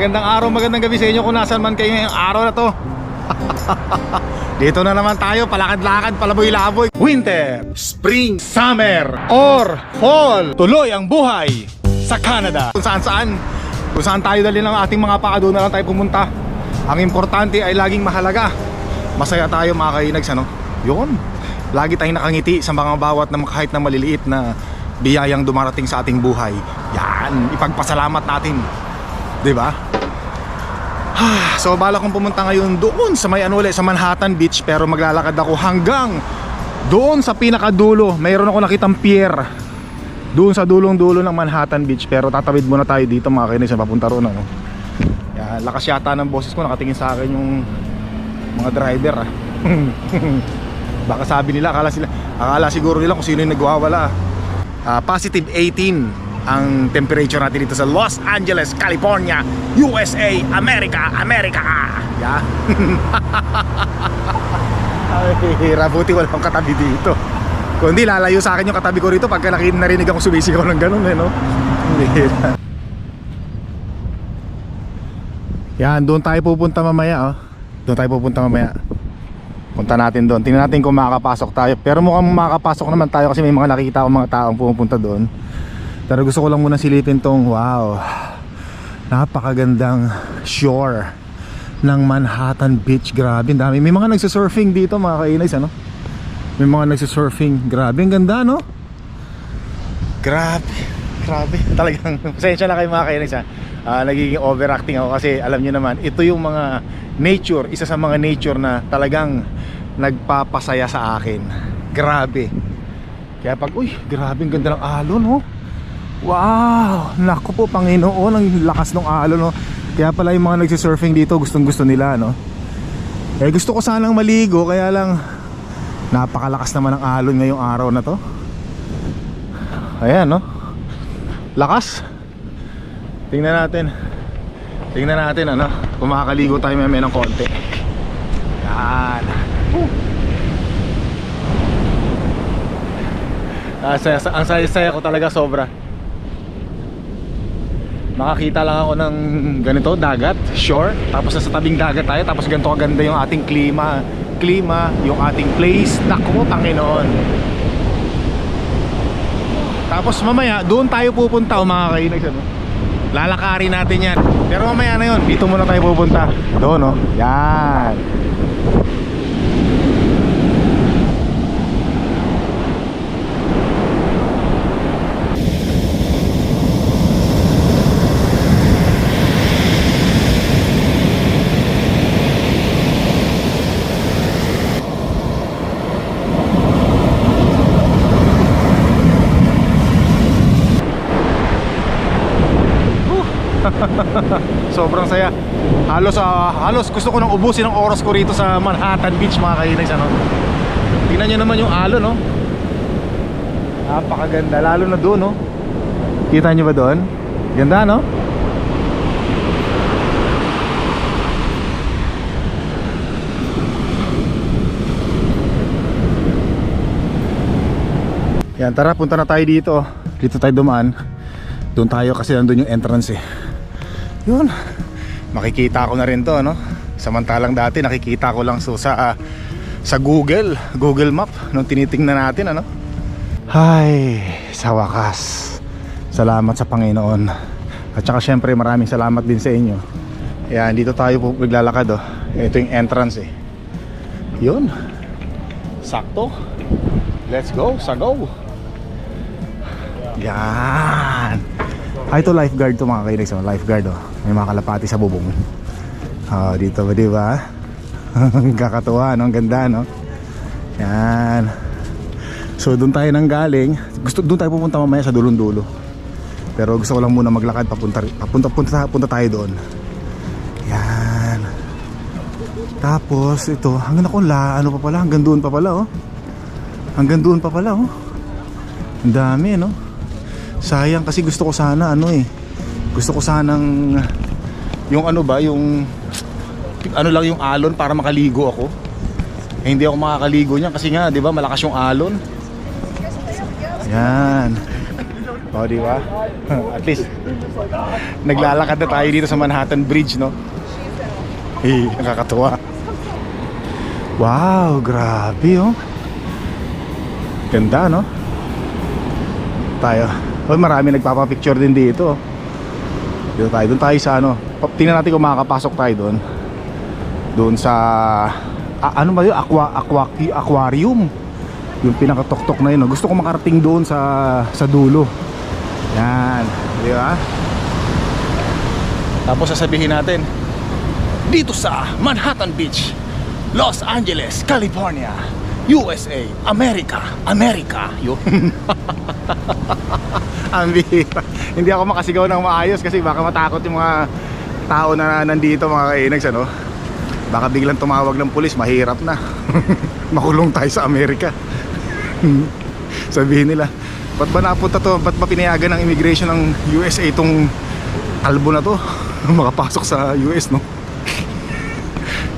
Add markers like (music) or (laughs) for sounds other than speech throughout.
magandang araw, magandang gabi sa inyo kung nasan man kayo ngayong araw na to. (laughs) Dito na naman tayo, palakad-lakad, palaboy-laboy. Winter, spring, summer, or fall. Tuloy ang buhay sa Canada. Kung saan saan, kung saan tayo dali ng ating mga paa, doon na lang tayo pumunta. Ang importante ay laging mahalaga. Masaya tayo mga kainags, ano? Yun. Lagi tayong nakangiti sa mga bawat na kahit na maliliit na biyayang dumarating sa ating buhay. Yan, ipagpasalamat natin. 'Di ba? (sighs) So bala kong pumunta ngayon doon sa may ano ulit, sa Manhattan Beach pero maglalakad ako hanggang doon sa pinakadulo. Mayroon ako nakitang pier. Doon sa dulong-dulo ng Manhattan Beach pero tatawid muna tayo dito mga kainis na papunta roon ano. Yan, lakas yata ng boses ko nakatingin sa akin yung mga driver ah. (laughs) Baka sabi nila akala sila akala siguro nila kung sino yung nagwawala. Ah, positive 18 ang temperature natin dito sa Los Angeles, California, USA, America, America. Yeah. (laughs) Ay, rabuti walang katabi dito. Kung hindi, lalayo sa akin yung katabi ko rito pagka narinig ako sumisigaw ng ganun eh, no? Bihira. (laughs) Yan, doon tayo pupunta mamaya, oh. Doon tayo pupunta mamaya. Punta natin doon. Tingnan natin kung makakapasok tayo. Pero mukhang makakapasok naman tayo kasi may mga nakikita akong mga taong pumupunta doon. Pero gusto ko lang muna silipin tong wow. Napakagandang shore ng Manhattan Beach. Grabe, dami. May mga nagsisurfing dito mga kainays, ano? May mga nagsisurfing. Grabe, ang ganda, no? Grabe. Grabe. (laughs) Talagang, pasensya na kayo mga kainays, ha? Ah, nagiging overacting ako kasi alam niyo naman, ito yung mga nature, isa sa mga nature na talagang nagpapasaya sa akin. Grabe. Kaya pag, uy, grabe ang ganda ng alon, oh. Wow! Naku po, Panginoon, ang lakas ng alon, no? Kaya pala yung mga nagsisurfing dito, gustong gusto nila, no? Eh, gusto ko sanang maligo, kaya lang napakalakas naman ng alon ngayong araw na to. Ayan, no? Lakas. Tingnan natin. Tingnan natin, ano? Kung makakaligo tayo may ng konti. Yan. Ah, saya, ang saya-saya ko talaga sobra. Makakita lang ako ng ganito, dagat, shore, tapos sa tabing dagat tayo, tapos ganito kaganda yung ating klima, klima, yung ating place. Naku, Panginoon. Tapos mamaya, doon tayo pupunta, o mga kainags, ano? Lalakarin natin yan. Pero mamaya na yun, dito muna tayo pupunta. Doon, no? Yan. (laughs) Sobrang saya. Halos ah, halos gusto ko nang ubusin ang oras ko rito sa Manhattan Beach mga kainags ano. Tingnan niyo naman yung alon no. Napakaganda lalo na doon no. Kita niyo ba doon? Ganda no? Yan, tara punta na tayo dito. Dito tayo dumaan. Doon tayo kasi nandun yung entrance eh. Yun. Makikita ko na rin to, no? Samantalang dati nakikita ko lang so sa ah, sa Google, Google Map nung tinitingnan natin, ano? Hay, sa wakas. Salamat sa Panginoon. At saka syempre maraming salamat din sa inyo. Yan, dito tayo po maglalakad, oh. Ito yung entrance eh. Yun. Sakto. Let's go, sa go. Yan. Ay, ito lifeguard to mga kainis. Oh. Lifeguard oh. May mga kalapati sa bubong. Oh, dito ba, di ba? (laughs) Kakatuwa, no? Ang ganda, no? Yan. So, doon tayo nang galing. Gusto, doon tayo pupunta mamaya sa dulong-dulo. Pero gusto ko lang muna maglakad papunta, papunta, punta, punta tayo doon. Yan. Tapos, ito, hanggang ako la, ano pa pala, hanggang doon pa pala, oh. Hanggang doon pa pala, oh. Ang dami, no? Sayang kasi gusto ko sana ano eh. Gusto ko sanang yung ano ba, yung ano lang yung alon para makaligo ako. Eh, hindi ako makakaligo niyan kasi nga, 'di ba, malakas yung alon. Yan. O, di ba? (laughs) At least, naglalakad na tayo dito sa Manhattan Bridge, no? Eh, nakakatuwa. Wow, grabe, oh. Ganda, no? Tayo. Oh, marami nagpapapicture din dito. oh. Dito tayo. Doon tayo sa ano. Tingnan natin kung makakapasok tayo doon. Doon sa... a- ano ba yun? Aqua, aqua, aquarium. Yung pinakatok-tok na yun. Gusto ko makarating doon sa, sa dulo. Yan. Di ba? Tapos sasabihin natin, dito sa Manhattan Beach, Los Angeles, California, USA, America, America. Yun. (laughs) Ang. (laughs) Hindi ako makasigaw ng maayos kasi baka matakot yung mga tao na nandito mga kainags ano. Baka biglang tumawag ng pulis, mahirap na. (laughs) Makulong tayo sa Amerika. (laughs) Sabihin nila, ba't ba napunta to? Ba't ba pinayagan ng immigration ng USA itong kalbo na to? Makapasok sa US, no?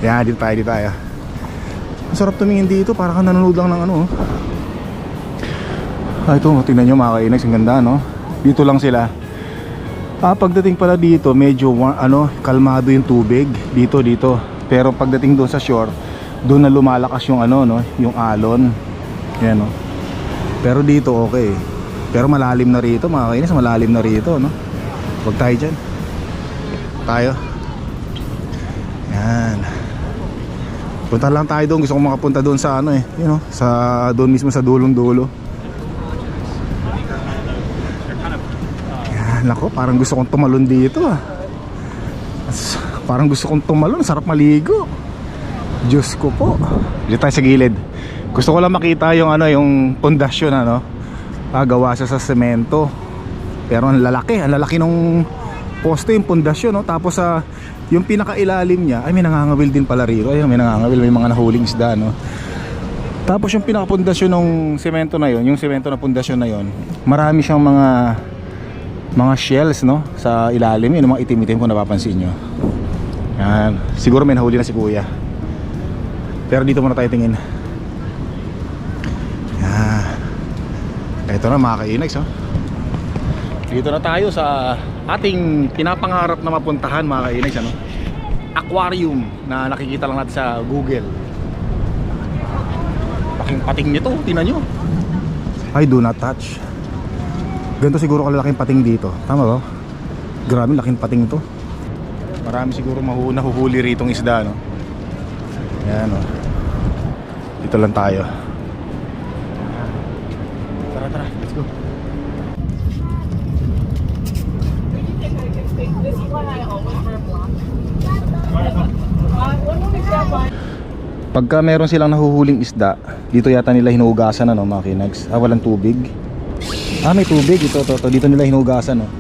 Yan, dito tayo, dito tayo. Sarap tumingin dito, para kang nanonood lang ng ano. oh. Ah, ito, tingnan nyo mga kainags, ang ganda, no? Dito lang sila. Ah, pagdating pala dito, medyo ano, kalmado yung tubig. Dito, dito. Pero pagdating doon sa shore, doon na lumalakas yung ano, no? Yung alon. Yan, no? Pero dito, okay. Pero malalim na rito, mga kainis, malalim na rito, no? Huwag tayo dyan. Tayo. Yan. Punta lang tayo doon. Gusto ko makapunta doon sa ano eh. You know, sa doon mismo sa dulong dulo. Yan, nako, parang gusto kong tumalon dito ah. Parang gusto kong tumalon, sarap maligo. Diyos ko po. Dito tayo sa gilid. Gusto ko lang makita yung ano, yung pundasyon ano. Ah, gawa siya sa semento. Pero ang lalaki, ang lalaki nung poste yung pundasyon no. Tapos sa yung pinakailalim niya, ay may nangangawil din pala rito. Ayun, may nangangawil, may mga nahuling isda no. Tapos yung pinakapundasyon ng semento na yon, yung semento na pundasyon na yon, marami siyang mga mga shells no sa ilalim yun, mga itim-itim kung napapansin nyo. Yan. Siguro may nahuli na si kuya. Pero dito muna tayo tingin. Yan. Ito na mga kainags oh. Dito na tayo sa ating pinapangarap na mapuntahan mga kainags ano? Aquarium na nakikita lang natin sa Google. Laking pating nito, tingnan nyo. Ay, do not touch. Ganito siguro kalaking pating dito. Tama ba? Grabe, laking pating ito. Marami siguro nahuhuli ritong isda, no? Yan, no? Dito lang tayo. Tara, tara, let's go. Pagka meron silang nahuhuling isda, dito yata nila hinugasan ano mga kinags. Ah, walang tubig. Ah, may tubig. Ito, ito, ito. Dito nila hinugasan no.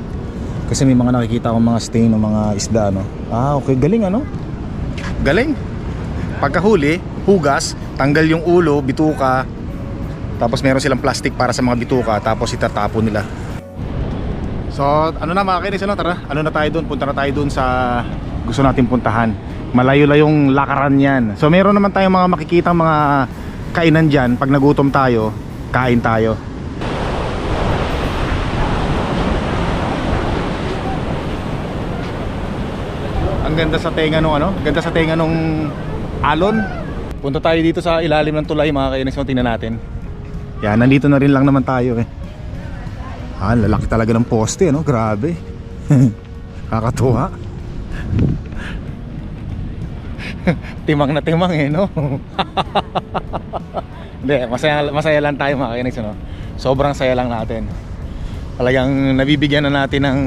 Kasi may mga nakikita akong mga stain ng mga isda no. Ah, okay. Galing ano? Galing. Pagkahuli, hugas, tanggal yung ulo, bituka. Tapos meron silang plastic para sa mga bituka, tapos itatapon nila. So, ano na mga kinis, ano, tara, ano na tayo doon, punta na tayo doon sa gusto natin puntahan. Malayo-layong lakaran yan. So, meron naman tayong mga makikita mga kainan dyan. Pag nagutom tayo, kain tayo. Ang ganda sa tenga nung ano, ganda sa tenga nung alon. Punta tayo dito sa ilalim ng tulay mga kainis, so tingnan natin. Yan, nandito na rin lang naman tayo eh. Ah, lalaki talaga ng poste, no? Grabe. (laughs) Kakatuwa. (laughs) timang na timang eh, no? (laughs) Hindi, masaya, masaya lang tayo mga kainis, no? Sobrang saya lang natin. Talagang nabibigyan na natin ng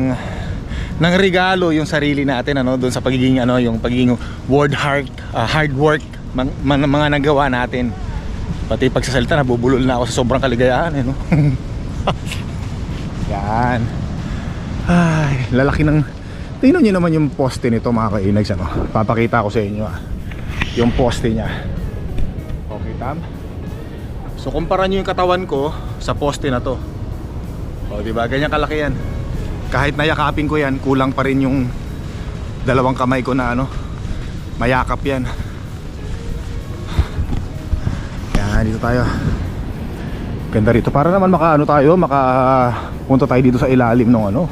ng regalo yung sarili natin ano doon sa pagiging ano yung pagiging word hard ah, hard work man, man- mga nagawa natin pati pagsasalita nabubulol na ako sa sobrang kaligayahan eh, no? (laughs) Yan. Ay, lalaki ng Tingnan niyo naman yung poste nito mga kainags ano. Papakita ko sa inyo ah. Yung poste niya. Okay, tam. So kumpara niyo yung katawan ko sa poste na to. O, di ba? Ganyan kalaki yan. Kahit nayakapin ko yan, kulang pa rin yung dalawang kamay ko na ano. Mayakap yan. Yan, dito tayo. Ganda rito. Para naman makaano tayo, maka punta tayo dito sa ilalim ng ano.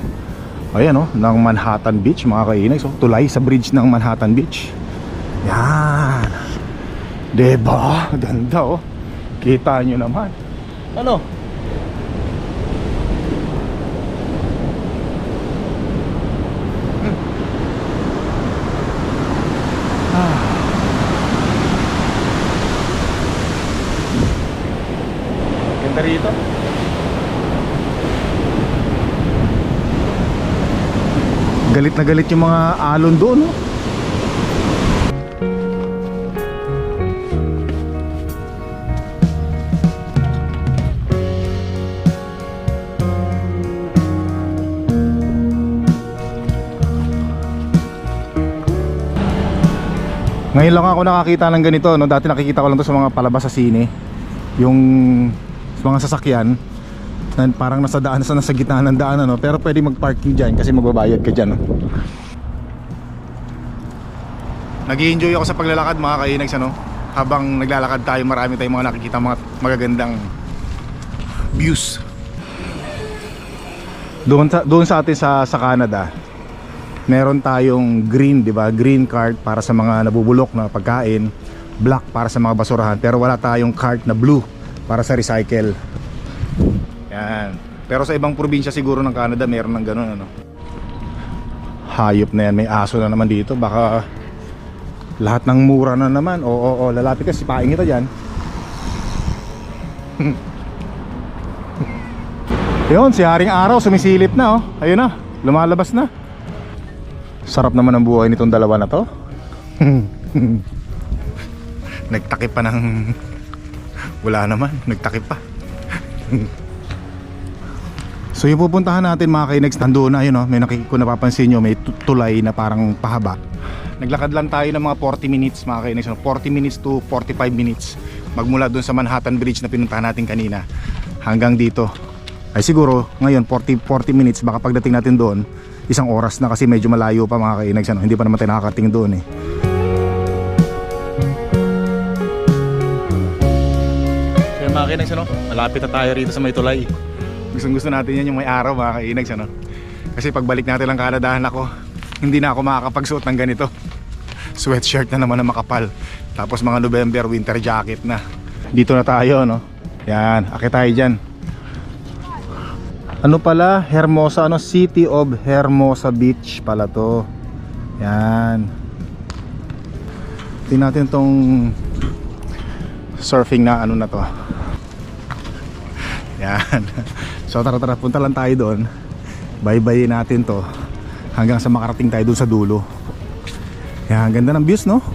Ayan oh, ng Manhattan Beach mga kainay. So, tulay sa bridge ng Manhattan Beach. Yan. Diba? Ganda oh. Kita nyo naman. Ano? Rito. Galit na galit yung mga alon doon, no? Ngayon lang ako nakakita ng ganito, no? Dati nakikita ko lang to sa mga palabas sa sine. Yung mga sasakyan na parang nasa daan sa nasa gitna ng daan ano, pero pwede mag-parking diyan kasi magbabayad ka diyan. No? Nag-enjoy ako sa paglalakad mga kainags ano. Habang naglalakad tayo, marami tayong mga nakikita mga magagandang views. Doon sa doon sa atin sa sa Canada, meron tayong green, 'di ba? Green card para sa mga nabubulok na pagkain, black para sa mga basurahan, pero wala tayong card na blue para sa recycle. Yan. Pero sa ibang probinsya siguro ng Canada meron ng ganun ano. Hayop na yan, may aso na naman dito, baka lahat ng mura na naman. Oo, oo, oo lalapit ka, sipain kita diyan. (laughs) Yun, si Haring Araw sumisilip na oh. Ayun na, lumalabas na. Sarap naman ang buhay nitong dalawa na to. (laughs) Nagtakip pa ng wala naman, nagtakip pa. (laughs) so yung pupuntahan natin mga kainex, nandoon na yun oh. May nakikita ko napapansin nyo, may tu- tulay na parang pahaba. Naglakad lang tayo ng mga 40 minutes mga kainex, no? 40 minutes to 45 minutes. Magmula doon sa Manhattan Bridge na pinuntahan natin kanina hanggang dito. Ay siguro ngayon 40 40 minutes baka pagdating natin doon isang oras na kasi medyo malayo pa mga kainags ano? hindi pa naman tayo nakakating doon eh mga kainags ano malapit na tayo rito sa may tulay gustong gusto natin yan yung may araw mga kainags ano kasi pagbalik natin ng Canadahan ako hindi na ako makakapagsuot ng ganito sweatshirt na naman na makapal tapos mga November winter jacket na dito na tayo no yan akit tayo dyan ano pala? Hermosa, ano? City of Hermosa Beach pala to. Yan. Tingnan natin tong surfing na ano na to. Yan. (laughs) So tara tara, punta lang tayo doon. Bye-bye natin to. Hanggang sa makarating tayo doon sa dulo. Yan, ganda ng views no?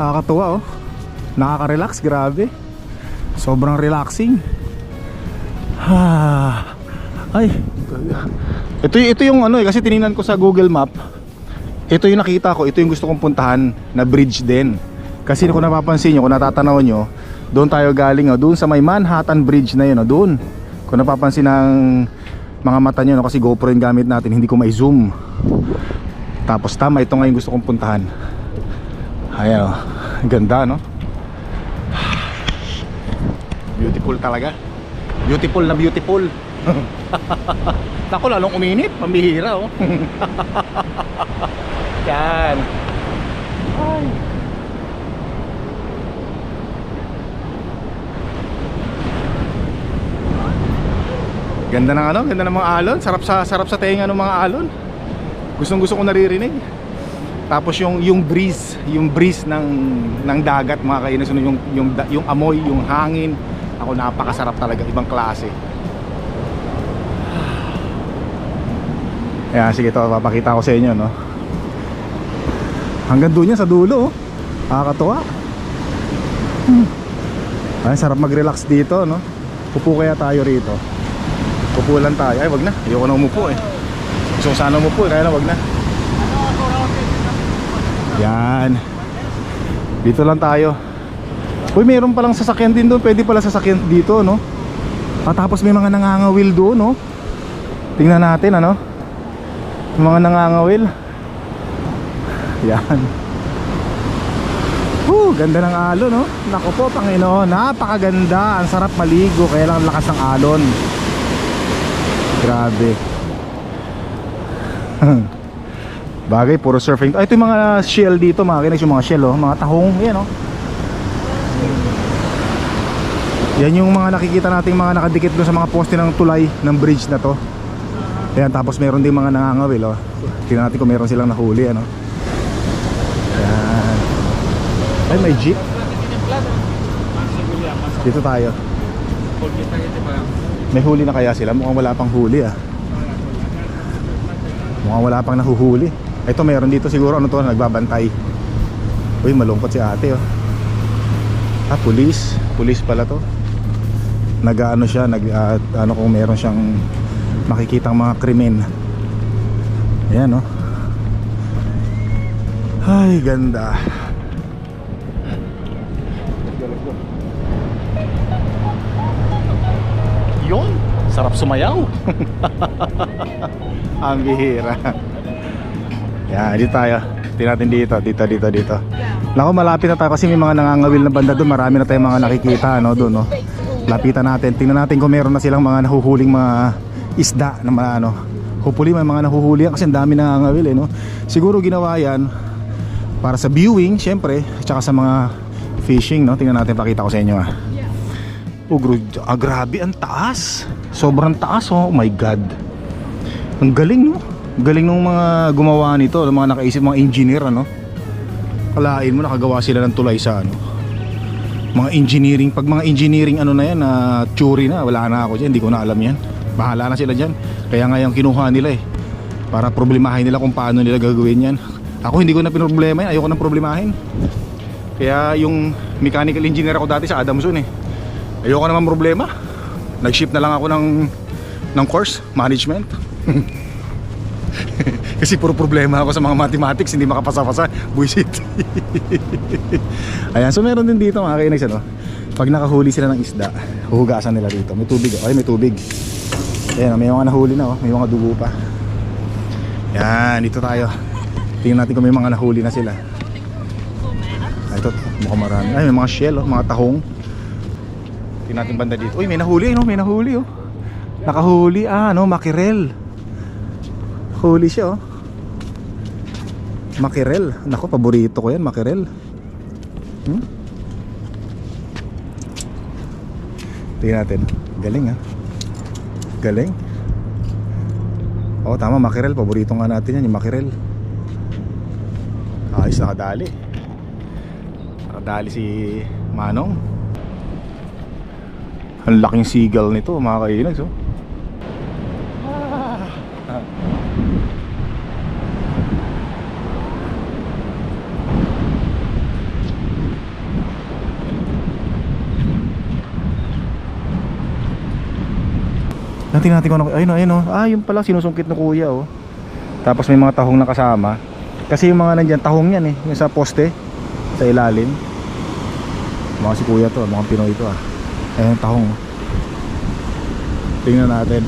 Nakakatuwa oh. Nakaka-relax, grabe. Sobrang relaxing. Ah, ay. Ito ito yung ano eh kasi tiningnan ko sa Google Map. Ito yung nakita ko, ito yung gusto kong puntahan na bridge din. Kasi kung napapansin niyo, kung natatanaw niyo, doon tayo galing, oh, doon sa may Manhattan Bridge na yun, oh, doon. Kung napapansin ng mga mata niyo, no, kasi GoPro yung gamit natin, hindi ko may zoom. Tapos tama, ito nga yung gusto kong puntahan. Ayan, oh. ganda, no? Beautiful talaga. Beautiful na beautiful. (laughs) Naku, lalong uminit. Pambihira, oh. (laughs) Yan. Ay. Ganda ng ano, ganda ng mga alon. Sarap sa sarap sa tenga ng mga alon. Gustong gusto ko naririnig. Tapos yung yung breeze, yung breeze ng ng dagat mga kainis ano, yung yung yung amoy, yung hangin. Ako napakasarap talaga, ibang klase. Ayan, sige to, papakita ko sa inyo, no. Hanggang doon yan sa dulo, oh. Nakakatuwa. Hmm. Ay, sarap mag-relax dito, no. Upo kaya tayo rito. Upo lang tayo. Ay, wag na. Ayoko na umupo eh. Gusto ko sana umupo eh, kaya na wag na. Yan. Dito lang tayo. Uy, meron palang sasakyan din doon. Pwede pala sasakyan dito, no? At tapos may mga nangangawil doon, no? Tingnan natin, ano? Yung mga nangangawil. Yan. Woo! ganda ng alon, no? Nako po, Panginoon, napakaganda. Ang sarap maligo, kaya lang ang lakas ng alon. Grabe. (laughs) Bagay, puro surfing. Ay, ito yung mga shell dito, mga kinex, yung mga shell, oh. Mga tahong, yan, oh. Yan yung mga nakikita nating mga nakadikit doon sa mga poste ng tulay ng bridge na to. Ayan, tapos meron din mga nangangawil, oh. Tingnan natin kung meron silang nahuli, ano. Ayan. Ay, may jeep. Dito tayo. May huli na kaya sila? Mukhang wala pang huli, ah. Mukhang wala pang nahuhuli. Ito, meron dito siguro, ano to, nagbabantay. Uy, malungkot si ate, oh. Ah, pulis. Pulis pala to. Nag-ano siya, nag ah, ano kung meron siyang makikitang mga krimen. Ayan, oh. Ay, ganda. Yun, sarap sumayaw. (laughs) Ang bihira. Yan, dito tayo. Tingnan natin dito, dito, dito, dito. Naku, malapit na tayo kasi may mga nangangawil na banda doon. Marami na tayong mga nakikita, ano, doon, no. Lapitan natin. Tingnan natin kung meron na silang mga nahuhuling mga isda na mga, ano. Hopefully may mga nahuhuli kasi ang dami nangangawil, eh, no. Siguro ginawa yan para sa viewing, syempre, at saka sa mga fishing, no. Tingnan natin, pakita ko sa inyo, ah. Oh, ah, grabe, ang taas. Sobrang taas, oh. my God. Ang galing, no? Galing ng mga gumawa nito, ng mga nakaisip, mga engineer, ano? Kalain mo, nakagawa sila ng tulay sa, ano? Mga engineering, pag mga engineering, ano na yan, na theory na, wala na ako dyan, hindi ko na alam yan. Bahala na sila dyan. Kaya nga yung kinuha nila, eh. Para problemahin nila kung paano nila gagawin yan. Ako, hindi ko na pinroblema yan, ayoko nang problemahin. Kaya yung mechanical engineer ako dati sa Adamson, eh. Ayoko naman problema. Nag-ship na lang ako ng ng course, management. (laughs) Kasi puro problema ako sa mga mathematics, hindi makapasa-pasa. Buisit. (laughs) Ayan, so meron din dito mga kainex, ano? Pag nakahuli sila ng isda, huhugasan nila dito. May tubig, oh. ay may tubig. Ayan, may mga nahuli na, oh. may mga dugo pa. Yan, dito tayo. Tingnan natin kung may mga nahuli na sila. Ay, ito, mukhang marami. Ay, may mga shell, oh, mga tahong. Tingnan natin banda dito. Uy, may nahuli, no? May nahuli, oh. Nakahuli, ah, no, makirel. Huli siya, oh. Makirel. Nako, paborito ko yan, makirel. Hmm? Tingnan natin. Galing, ah. Galing. Oo, tama, makirel. Paborito nga natin yan, yung makirel. Ayos, nakadali. Nakadali si Manong. Ang laking seagull nito, mga kainags, oh. Tingnan natin kung ano, ayun, ayun, oh. Ah, yun pala, sinusungkit ng kuya, oh. Tapos may mga tahong na kasama. Kasi yung mga nandyan, tahong yan, eh. Yung sa poste, sa ilalim. Mga si kuya to, mga Pinoy to, ah. Ayun, tahong. Tingnan natin.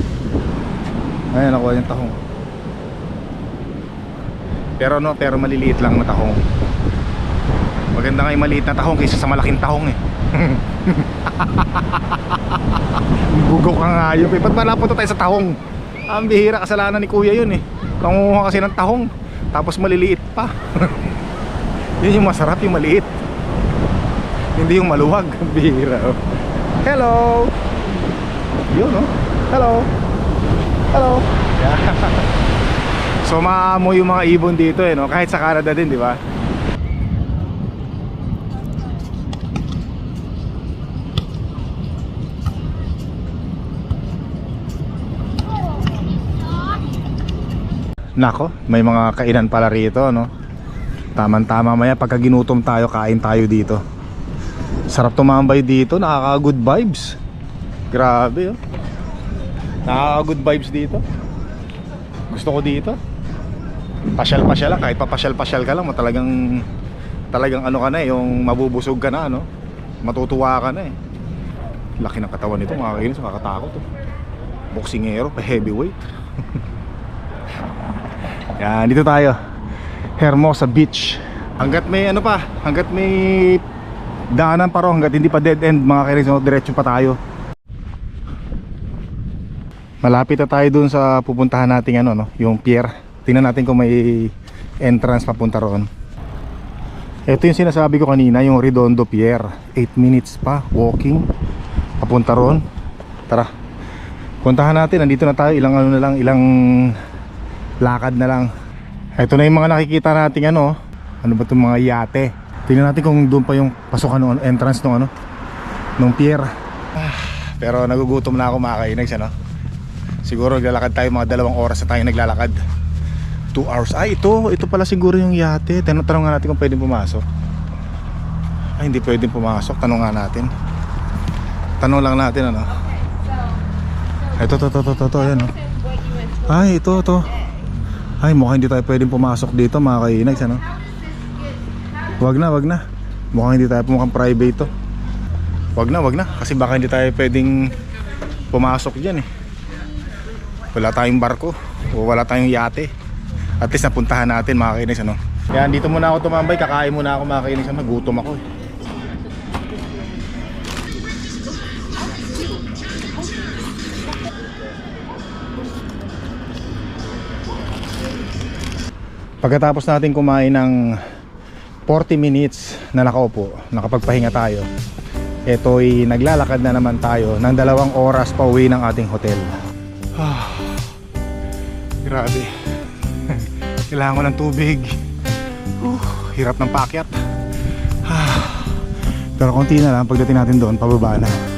Ayun, nakuha yung tahong. Pero no, pero maliliit lang na tahong. Maganda nga yung maliit na tahong kaysa sa malaking tahong eh. (laughs) Bugok ka nga yun. eh. Ba't malapunta tayo sa tahong? Ang bihira kasalanan ni kuya yun eh. Nangunguha kasi ng tahong. Tapos maliliit pa. (laughs) yun yung masarap yung maliit. Hindi yung maluwag. Bihira. oh. Hello! Yun oh. Hello! Hello! (laughs) so maamoy yung mga ibon dito eh no? Kahit sa Canada din di ba? Nako, may mga kainan pala rito, no? Taman-tama maya pagka ginutom tayo, kain tayo dito. Sarap tumambay dito, nakaka-good vibes. Grabe, oh. Nakaka-good vibes dito. Gusto ko dito. Pasyal-pasyal lang, kahit papasyal-pasyal ka lang, talagang talagang ano ka na eh, yung mabubusog ka na, no? Matutuwa ka na eh. Laki ng katawan nito, mga kainis, nakakatakot. Oh. Boxingero, pa (laughs) heavyweight. (laughs) Yan, dito tayo. Hermosa Beach. Hanggat may ano pa, hanggat may daanan pa ro hanggat hindi pa dead end mga kainis no? diretso pa tayo. Malapit na tayo dun sa pupuntahan nating ano no? Yung pier. Tingnan natin kung may entrance papunta roon. Ito yung sinasabi ko kanina yung Redondo Pier. 8 minutes pa walking papunta roon. Tara. Puntahan natin nandito na tayo ilang ano na lang ilang lakad na lang. Ito na yung mga nakikita nating ano ano ba itong mga yate tingnan natin kung doon pa yung pasukan ng entrance ng ano ng pier Ah, pero nagugutom na ako mga kainags ano? Siguro naglalakad tayo mga dalawang oras na tayo naglalakad. 2 hours. Ay ito ito pala siguro yung yate. Tanong nga natin kung pwedeng pumasok. Ay hindi pwedeng pumasok. Tanong nga natin. Tanong lang natin ano? Ito to to to to, to yan oh. ay ito to ay mukhang hindi tayo pwedeng pumasok dito mga kainags ano wag na wag na. Mukhang hindi tayo mukhang private to. Wag na wag na. Kasi baka hindi tayo pwedeng pumasok dyan eh. Wala tayong barko. O wala tayong yate. At least napuntahan natin mga kainis ano. Yan dito muna ako tumambay. Kakain muna ako mga kainis. Ano gutom ako eh. Pagkatapos natin kumain ng 40 minutes na nakaupo, nakapagpahinga tayo. Ito'y naglalakad na naman tayo ng dalawang oras pa uwi ng ating hotel. Ah, grabe. (laughs) Kailangan ko ng tubig. Uh, hirap ng pakyat. Ah, pero konti na lang pagdating natin doon, pababa na.